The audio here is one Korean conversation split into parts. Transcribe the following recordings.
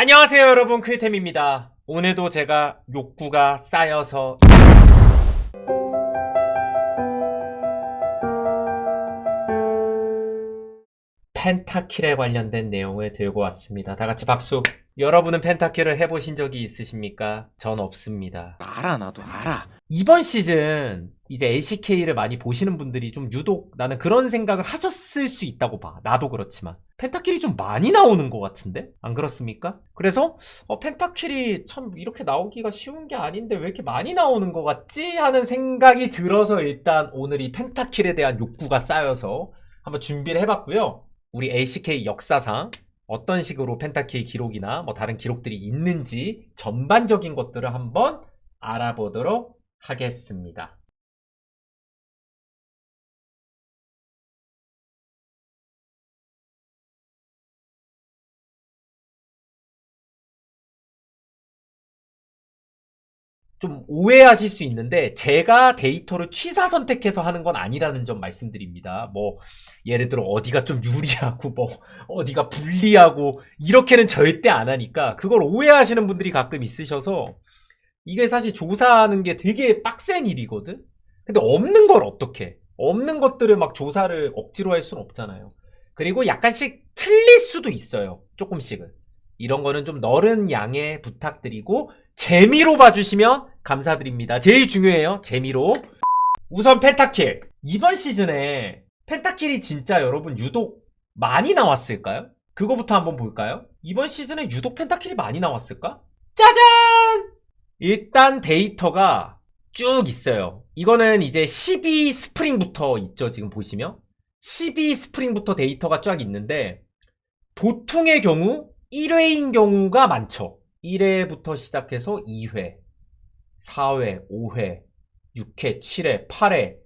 안녕하세요 여러분 클템입니다. 오늘도 제가 욕구가 쌓여서 펜타킬에 관련된 내용을 들고 왔습니다. 다 같이 박수. 여러분은 펜타킬을 해보신 적이 있으십니까? 전 없습니다. 알아 나도 알아 이번 시즌 이제 LCK를 많이 보시는 분들이 좀 유독 나는 그런 생각을 하셨을 수 있다고 봐. 나도 그렇지만. 펜타킬이 좀 많이 나오는 것 같은데? 안 그렇습니까? 그래서 어, 펜타킬이 참 이렇게 나오기가 쉬운 게 아닌데 왜 이렇게 많이 나오는 것 같지? 하는 생각이 들어서 일단 오늘 이 펜타킬에 대한 욕구가 쌓여서 한번 준비를 해봤고요. 우리 LCK 역사상 어떤 식으로 펜타킬 기록이나 뭐 다른 기록들이 있는지 전반적인 것들을 한번 알아보도록 하겠습니다. 좀 오해하실 수 있는데 제가 데이터를 취사 선택해서 하는 건 아니라는 점 말씀드립니다. 뭐 예를 들어 어디가 좀 유리하고 뭐 어디가 불리하고 이렇게는 절대 안 하니까 그걸 오해하시는 분들이 가끔 있으셔서 이게 사실 조사하는 게 되게 빡센 일이거든. 근데 없는 걸 어떻게? 없는 것들을 막 조사를 억지로 할 수는 없잖아요. 그리고 약간씩 틀릴 수도 있어요. 조금씩은. 이런 거는 좀 너른 양해 부탁드리고 재미로 봐주시면 감사드립니다. 제일 중요해요. 재미로. 우선 펜타킬. 이번 시즌에 펜타킬이 진짜 여러분 유독 많이 나왔을까요? 그거부터 한번 볼까요? 이번 시즌에 유독 펜타킬이 많이 나왔을까? 짜잔! 일단 데이터가 쭉 있어요. 이거는 이제 12 스프링부터 있죠. 지금 보시면. 12 스프링부터 데이터가 쫙 있는데 보통의 경우 1회인 경우가 많죠. 1회부터 시작해서 2회, 4회, 5회, 6회, 7회, 8회,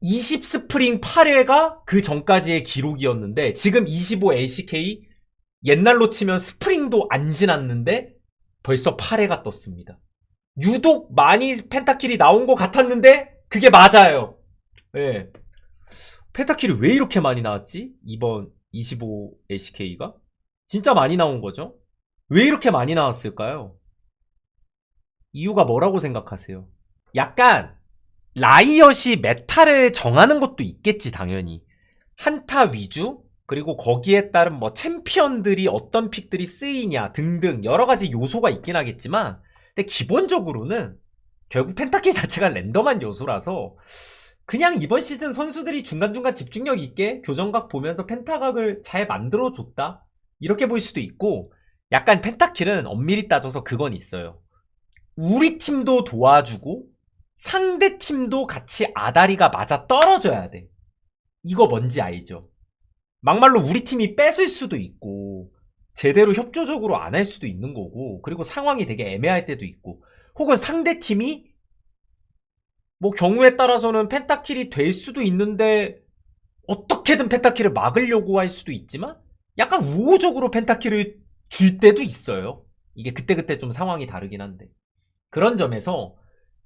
20 스프링 8회가 그 전까지의 기록이었는데 지금 25 LCK 옛날로 치면 스프링도 안 지났는데 벌써 8회가 떴습니다. 유독 많이 펜타킬이 나온 것 같았는데 그게 맞아요. 예. 펜타킬이 왜 이렇게 많이 나왔지? 이번 25 LCK가? 진짜 많이 나온 거죠? 왜 이렇게 많이 나왔을까요? 이유가 뭐라고 생각하세요? 약간 라이엇이 메타를 정하는 것도 있겠지 당연히 한타 위주 그리고 거기에 따른 뭐 챔피언들이 어떤 픽들이 쓰이냐 등등 여러 가지 요소가 있긴 하겠지만 근데 기본적으로는 결국 펜타킬 자체가 랜덤한 요소라서 그냥 이번 시즌 선수들이 중간중간 집중력 있게 교정각 보면서 펜타각을 잘 만들어줬다 이렇게 볼 수도 있고 약간 펜타킬은 엄밀히 따져서 그건 있어요. 우리 팀도 도와주고 상대 팀도 같이 아다리가 맞아 떨어져야 돼. 이거 뭔지 알죠? 막말로 우리 팀이 뺏을 수도 있고 제대로 협조적으로 안 할 수도 있는 거고 그리고 상황이 되게 애매할 때도 있고 혹은 상대 팀이 뭐 경우에 따라서는 펜타킬이 될 수도 있는데 어떻게든 펜타킬을 막으려고 할 수도 있지만 약간 우호적으로 펜타킬을 줄 때도 있어요. 이게 그때그때 좀 상황이 다르긴 한데. 그런 점에서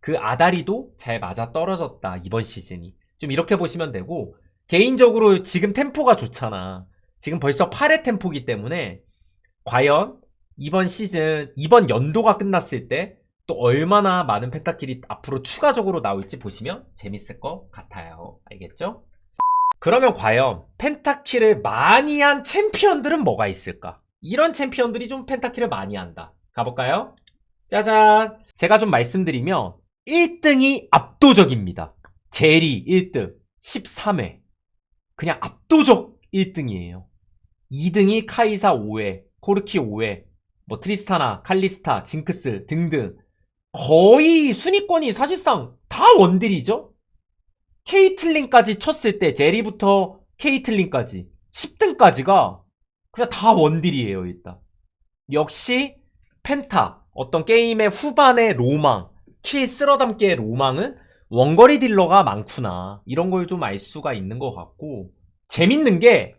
그 아다리도 잘 맞아 떨어졌다, 이번 시즌이. 좀 이렇게 보시면 되고, 개인적으로 지금 템포가 좋잖아. 지금 벌써 8회 템포기 때문에, 과연 이번 시즌, 이번 연도가 끝났을 때, 또 얼마나 많은 펜타킬이 앞으로 추가적으로 나올지 보시면 재밌을 것 같아요. 알겠죠? 그러면 과연 펜타킬을 많이 한 챔피언들은 뭐가 있을까? 이런 챔피언들이 좀 펜타킬을 많이 한다. 가볼까요? 짜잔! 제가 좀 말씀드리면 1등이 압도적입니다. 제리 1등 13회. 그냥 압도적 1등이에요. 2등이 카이사 5회, 코르키 5회, 뭐 트리스타나, 칼리스타, 징크스 등등 거의 순위권이 사실상 다 원딜이죠? 케이틀린까지 쳤을 때 제리부터 케이틀린까지 10등까지가 그냥 다 원딜이에요 일단. 역시 펜타 어떤 게임의 후반의 로망 킬 쓸어담기의 로망은 원거리 딜러가 많구나. 이런 걸 좀 알 수가 있는 것 같고. 재밌는 게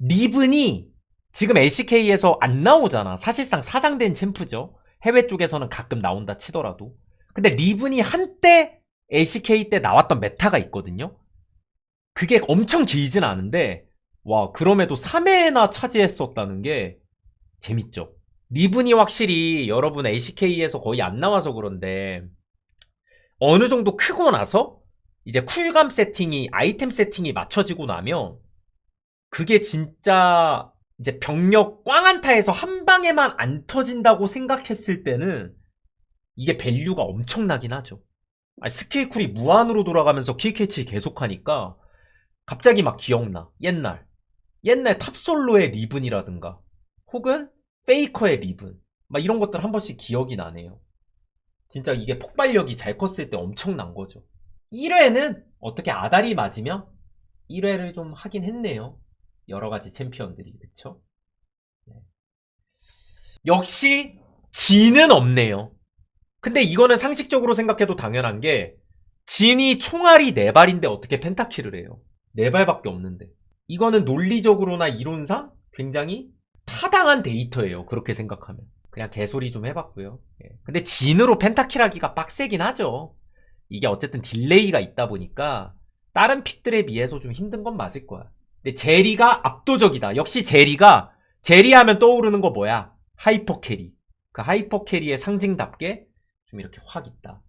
리븐이 지금 LCK에서 안 나오잖아. 사실상 사장된 챔프죠. 해외 쪽에서는 가끔 나온다 치더라도. 근데 리븐이 한때 LCK 때 나왔던 메타가 있거든요 그게 엄청 길진 않은데 와, 그럼에도 3회나 차지했었다는 게 재밌죠. 리븐이 확실히 여러분 ACK에서 거의 안 나와서 그런데 어느 정도 크고 나서 이제 쿨감 세팅이 아이템 세팅이 맞춰지고 나면 그게 진짜 이제 병력 꽝한타에서 한 방에만 안 터진다고 생각했을 때는 이게 밸류가 엄청나긴 하죠. 아니, 스킬 쿨이 무한으로 돌아가면서 킬 캐치 계속하니까 갑자기 막 기억나. 옛날. 옛날 탑솔로의 리븐이라든가 혹은 페이커의 리븐 막 이런 것들 한 번씩 기억이 나네요. 진짜 이게 폭발력이 잘 컸을 때 엄청난 거죠. 1회는 어떻게 아다리 맞으면 1회를 좀 하긴 했네요. 여러 가지 챔피언들이 그쵸? 네. 역시 진은 없네요. 근데 이거는 상식적으로 생각해도 당연한 게 진이 총알이 4발인데 어떻게 펜타킬을 해요? 4발밖에 없는데. 이거는 논리적으로나 이론상 굉장히 타당한 데이터예요. 그렇게 생각하면. 그냥 개소리 좀 해봤고요. 예. 근데 진으로 펜타킬 하기가 빡세긴 하죠. 이게 어쨌든 딜레이가 있다 보니까 다른 픽들에 비해서 좀 힘든 건 맞을 거야. 근데 제리가 압도적이다. 역시 제리가 제리 하면 떠오르는 거 뭐야? 하이퍼 캐리. 그 하이퍼 캐리의 상징답게 좀 이렇게 확 있다.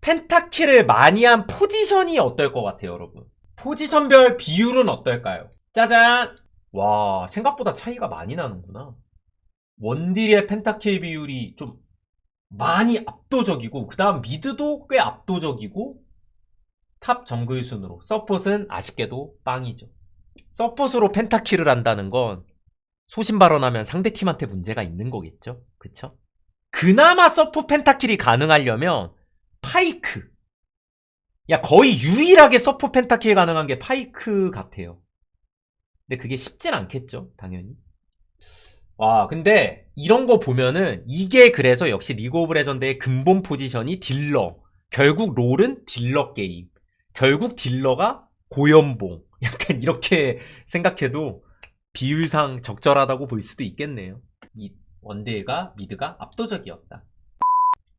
펜타킬을 많이 한 포지션이 어떨 것 같아요, 여러분? 포지션별 비율은 어떨까요? 짜잔! 와, 생각보다 차이가 많이 나는구나. 원딜의 펜타킬 비율이 좀 많이 압도적이고, 그 다음 미드도 꽤 압도적이고, 탑 정글 순으로. 서폿은 아쉽게도 빵이죠. 서폿으로 펜타킬을 한다는 건 소신 발언하면 상대팀한테 문제가 있는 거겠죠? 그쵸? 그나마 서포 펜타킬이 가능하려면 파이크. 야, 거의 유일하게 서포 펜타킬 가능한 게 파이크 같아요. 근데 그게 쉽진 않겠죠, 당연히. 와, 근데 이런 거 보면은 이게 그래서 역시 리그 오브 레전드의 근본 포지션이 딜러. 결국 롤은 딜러 게임. 결국 딜러가 고연봉. 약간 이렇게 생각해도 비율상 적절하다고 볼 수도 있겠네요. 이 원딜과 미드가 압도적이었다.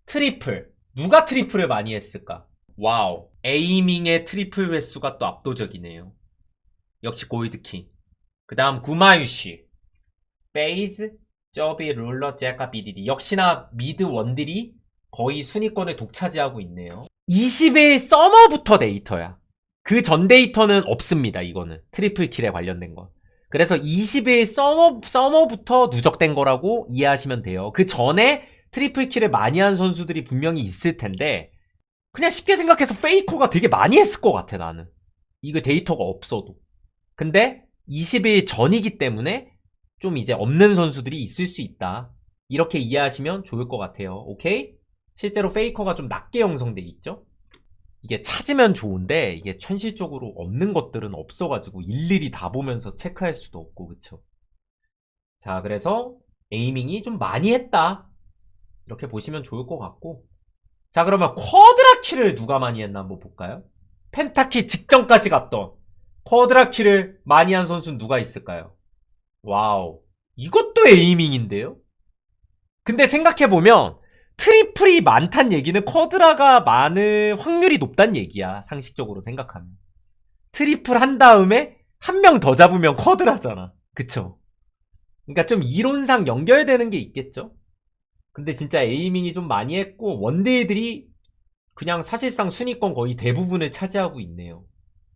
트리플. 누가 트리플을 많이 했을까? 와우. 에이밍의 트리플 횟수가 또 압도적이네요. 역시 골드킹. 그 다음 구마유시. 베이즈, 저비, 룰러, 잭과 BDD. 역시나 미드 원딜이 거의 순위권을 독차지하고 있네요. 20일 서머부터 데이터야. 그 전 데이터는 없습니다, 이거는. 트리플 킬에 관련된 건. 그래서 20일 서머, 서머부터 누적된 거라고 이해하시면 돼요. 그 전에 트리플 킬을 많이 한 선수들이 분명히 있을 텐데, 그냥 쉽게 생각해서 페이커가 되게 많이 했을 것 같아, 나는. 이거 데이터가 없어도. 근데 20일 전이기 때문에 좀 이제 없는 선수들이 있을 수 있다. 이렇게 이해하시면 좋을 것 같아요. 오케이? 실제로 페이커가 좀 낮게 형성돼 있죠? 이게 찾으면 좋은데 이게 현실적으로 없는 것들은 없어가지고 일일이 다 보면서 체크할 수도 없고 그쵸? 자 그래서 에이밍이 좀 많이 했다 이렇게 보시면 좋을 것 같고 자 그러면 쿼드라키를 누가 많이 했나 한번 볼까요? 펜타키 직전까지 갔던 쿼드라키를 많이 한 선수는 누가 있을까요? 와우 이것도 에이밍인데요? 근데 생각해보면 트리플이 많단 얘기는 쿼드라가 많을 확률이 높단 얘기야. 상식적으로 생각하면. 트리플 한 다음에 한 명 더 잡으면 쿼드라잖아. 그쵸? 그러니까 좀 이론상 연결되는 게 있겠죠? 근데 진짜 에이밍이 좀 많이 했고 원데이들이 그냥 사실상 순위권 거의 대부분을 차지하고 있네요.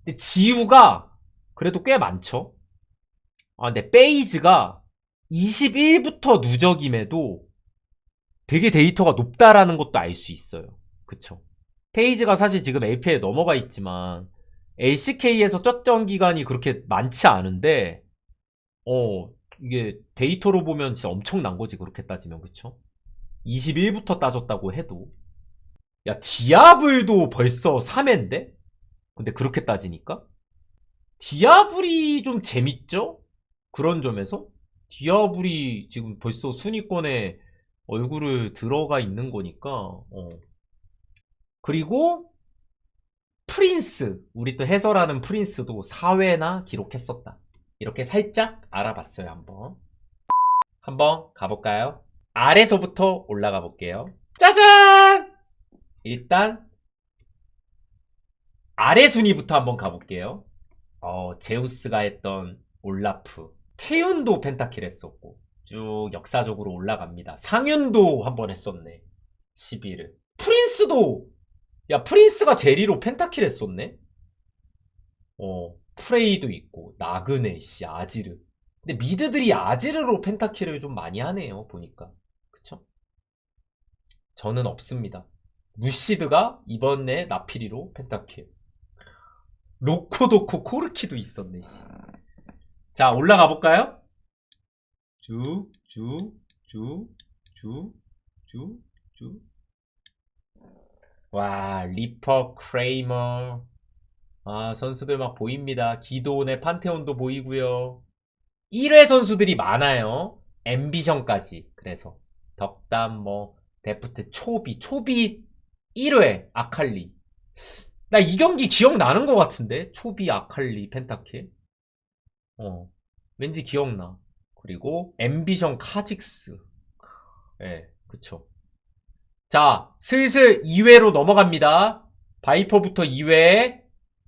근데 지우가 그래도 꽤 많죠? 아, 근데 베이즈가 21부터 누적임에도 되게 데이터가 높다라는 것도 알 수 있어요. 그쵸? 페이지가 사실 지금 AP에 넘어가 있지만 LCK에서 떴던 기간이 그렇게 많지 않은데 어 이게 데이터로 보면 진짜 엄청난 거지 그렇게 따지면 그쵸? 21부터 따졌다고 해도 야 디아블도 벌써 3회인데? 근데 그렇게 따지니까 디아블이 좀 재밌죠? 그런 점에서 디아블이 지금 벌써 순위권에 얼굴을 들어가 있는 거니까 어. 그리고 프린스 우리 또 해설하는 프린스도 4회나 기록했었다. 이렇게 살짝 알아봤어요 한번. 한번 가볼까요? 아래서부터 올라가 볼게요. 짜잔! 일단 아래 순위부터 한번 가볼게요. 어, 제우스가 했던 올라프. 태윤도 펜타킬 했었고 쭉 역사적으로 올라갑니다. 상윤도 한 번 했었네. 12를. 프린스도 야 프린스가 제리로 펜타킬 했었네. 어 프레이도 있고 나그네 씨 아지르. 근데 미드들이 아지르로 펜타킬을 좀 많이 하네요 보니까. 그쵸? 저는 없습니다. 무시드가 이번에 나피리로 펜타킬. 로코도코 코르키도 있었네. 씨. 자 올라가 볼까요? 쭉, 쭉, 쭉, 쭉, 쭉, 쭉. 와, 리퍼, 크레이머. 아, 선수들 막 보입니다. 기도온의 판테온도 보이고요. 1회 선수들이 많아요. 앰비션까지. 그래서 덕담 뭐 데프트 초비, 초비 1회 아칼리. 나 이 경기 기억나는 것 같은데? 초비 아칼리 펜타킬. 어, 왠지 기억나. 그리고 앰비션 카직스. 예, 그쵸. 자, 슬슬 2회로 넘어갑니다. 바이퍼부터 2회.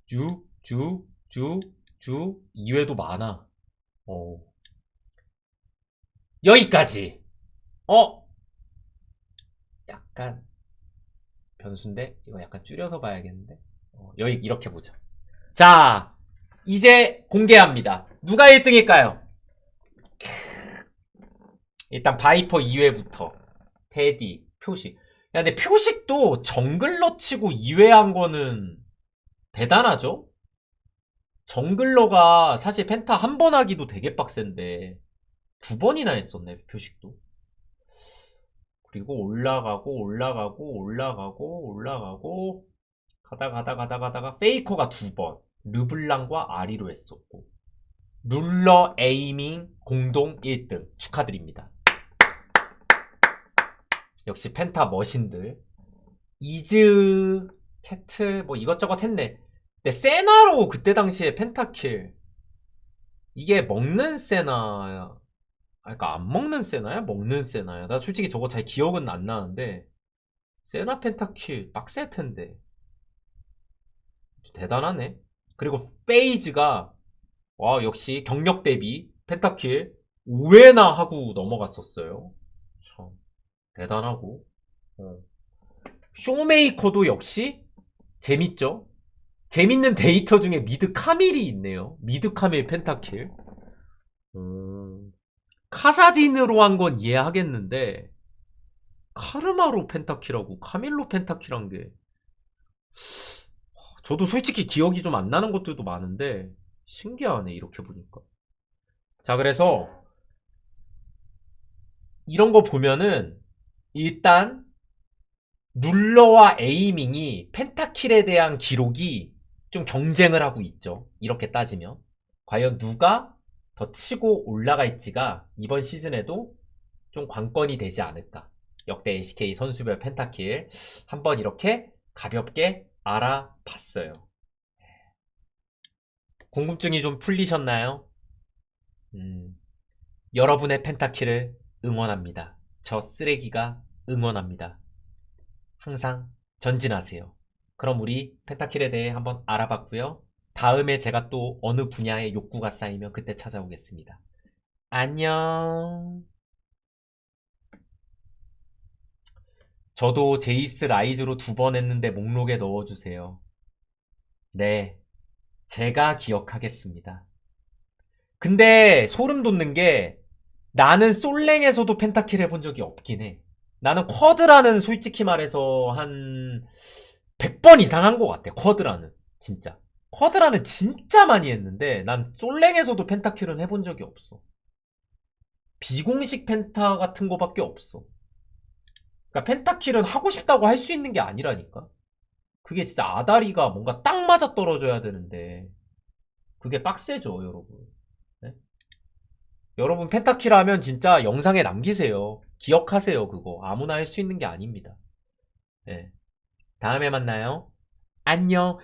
쭉, 쭉, 쭉, 쭉. 2회도 많아. 어. 여기까지. 어? 약간 변수인데? 이거 약간 줄여서 봐야겠는데? 어, 여기 이렇게 보자. 자, 이제 공개합니다. 누가 1등일까요? 일단 바이퍼 2회부터 테디 표식. 야 근데 표식도 정글러 치고 2회 한 거는 대단하죠? 정글러가 사실 펜타 한 번 하기도 되게 빡센데 두 번이나 했었네 표식도. 그리고 올라가고 올라가고 올라가고 올라가고 가다 가다 가다 가다가 페이커가 두 번 르블랑과 아리로 했었고 룰러 에이밍 공동 1등 축하드립니다. 역시 펜타 머신들 이즈 캐틀 뭐 이것저것 했네. 근데 세나로 그때 당시에 펜타킬 이게 먹는 세나야? 아, 그러니까 안 먹는 세나야? 먹는 세나야? 나 솔직히 저거 잘 기억은 안 나는데 세나 펜타킬 빡셀 텐데 대단하네. 그리고 페이즈가 와 역시 경력 대비 펜타킬 5회나 하고 넘어갔었어요. 참 대단하고 어. 쇼메이커도 역시 재밌죠. 재밌는 데이터 중에 미드 카밀이 있네요. 미드 카밀 펜타킬. 음, 카사딘으로 한 건 이해하겠는데 카르마로 펜타킬하고 카밀로 펜타킬한 게 저도 솔직히 기억이 좀 안 나는 것들도 많은데 신기하네 이렇게 보니까. 자 그래서 이런 거 보면은 일단 눌러와 에이밍이 펜타킬에 대한 기록이 좀 경쟁을 하고 있죠. 이렇게 따지면. 과연 누가 더 치고 올라갈지가 이번 시즌에도 좀 관건이 되지 않을까. 역대 LCK 선수별 펜타킬 한번 이렇게 가볍게 알아봤어요 궁금증이 좀 풀리셨나요? 음, 여러분의 펜타키를 응원합니다. 저 쓰레기가 응원합니다. 항상 전진하세요. 그럼 우리 펜타킬에 대해 한번 알아봤고요. 다음에 제가 또 어느 분야에 욕구가 쌓이면 그때 찾아오겠습니다. 안녕. 저도 제이스 라이즈로 두 번 했는데 목록에 넣어주세요. 네. 제가 기억하겠습니다. 근데 소름 돋는 게 나는 솔랭에서도 펜타킬 해본 적이 없긴 해. 나는 쿼드라는 솔직히 말해서 한 100번 이상 한 것 같아. 쿼드라는. 진짜. 쿼드라는 진짜 많이 했는데 난 솔랭에서도 펜타킬은 해본 적이 없어. 비공식 펜타 같은 거밖에 없어. 그러니까 펜타킬은 하고 싶다고 할 수 있는 게 아니라니까. 그게 진짜 아다리가 뭔가 딱 맞아 떨어져야 되는데 그게 빡세죠 여러분. 네? 여러분 펜타킬 하면 진짜 영상에 남기세요. 기억하세요 그거. 아무나 할 수 있는 게 아닙니다. 네. 다음에 만나요. 안녕